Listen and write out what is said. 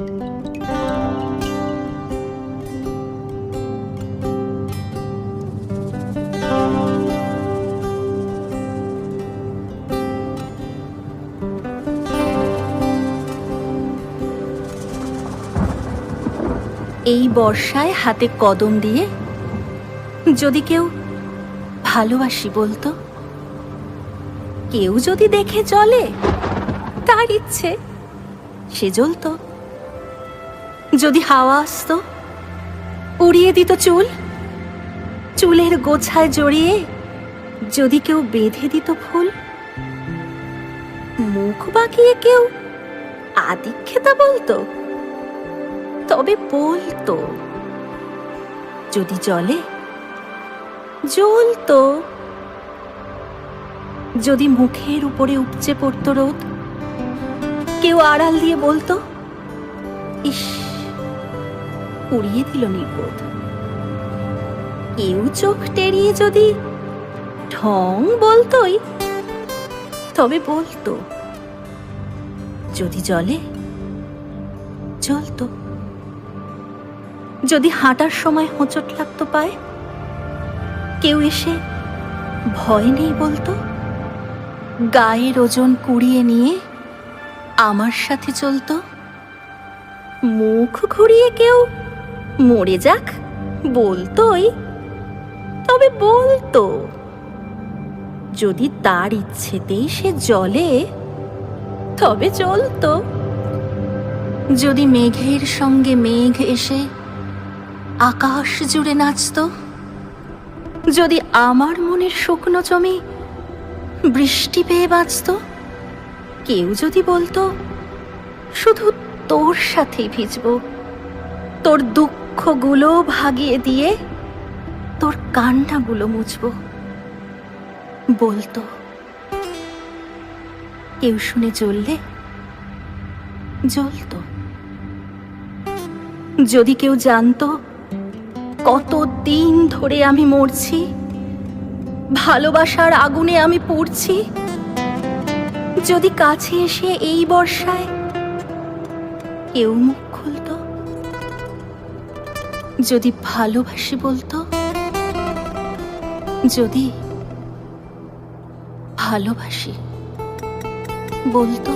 এই বর্ষায় হাতে কদম দিয়ে যদি কেউ ভালোবাসি বলতো, কেউ যদি দেখে চলে, তার ইচ্ছে সে জ্বলতো। যদি হাওয়া আসতো? উড়িয়ে দিত চুল? চুলের গোছায় জড়িয়ে যদি কেউ বেঁধে দিত ফুল? মুখ বাঁকিয়ে কেউ আদিক্ষেতা বলতো? তবে বলতো। যদি জলে? জ্বলতো। যদি মুখের উপরে উপচে পড়তো রোদ? কেউ আড়াল দিয়ে বলতো, ইস উড়িয়ে দিল নির্বোধ কেউ চোখ টেরিয়ে যদি ঢং বলতোই, তবে বলতো। যদি জলে চলতো যদি হাঁটার সময় হোঁচট লাগতো পায়, কেউ এসে ভয় নেই বলতো, গায়ের ওজন কুড়িয়ে নিয়ে আমার সাথে চলতো। মুখ ঘুরিয়ে কেউ মরে যাক, বলতোই। তবে বলতো, যদি তার ইচ্ছেতেই সে জলে তবে চলতো। যদি মেঘের সঙ্গে মেঘ এসে আকাশ জুড়ে নাচতো, যদি আমার মনের শুকনো জমি বৃষ্টি পেয়ে বাঁচত, কেউ যদি বলতো, শুধু তোর সাথেই ভিজব, তোর দুঃখগুলো ভাগিয়ে দিয়ে তোর কান্নাগুলো মুছব। বলতো কেউ শুনে জ্বললে? জ্বলতো। যদি কেউ জানতো কত দিন ধরে আমি মরছি, ভালোবাসার আগুনে আমি পড়ছি, যদি কাছে এসে এই বর্ষায় কেউ মুখ খুলতো? যদি ভালোবাসি বলতো? যদি ভালোবাসি বলতো?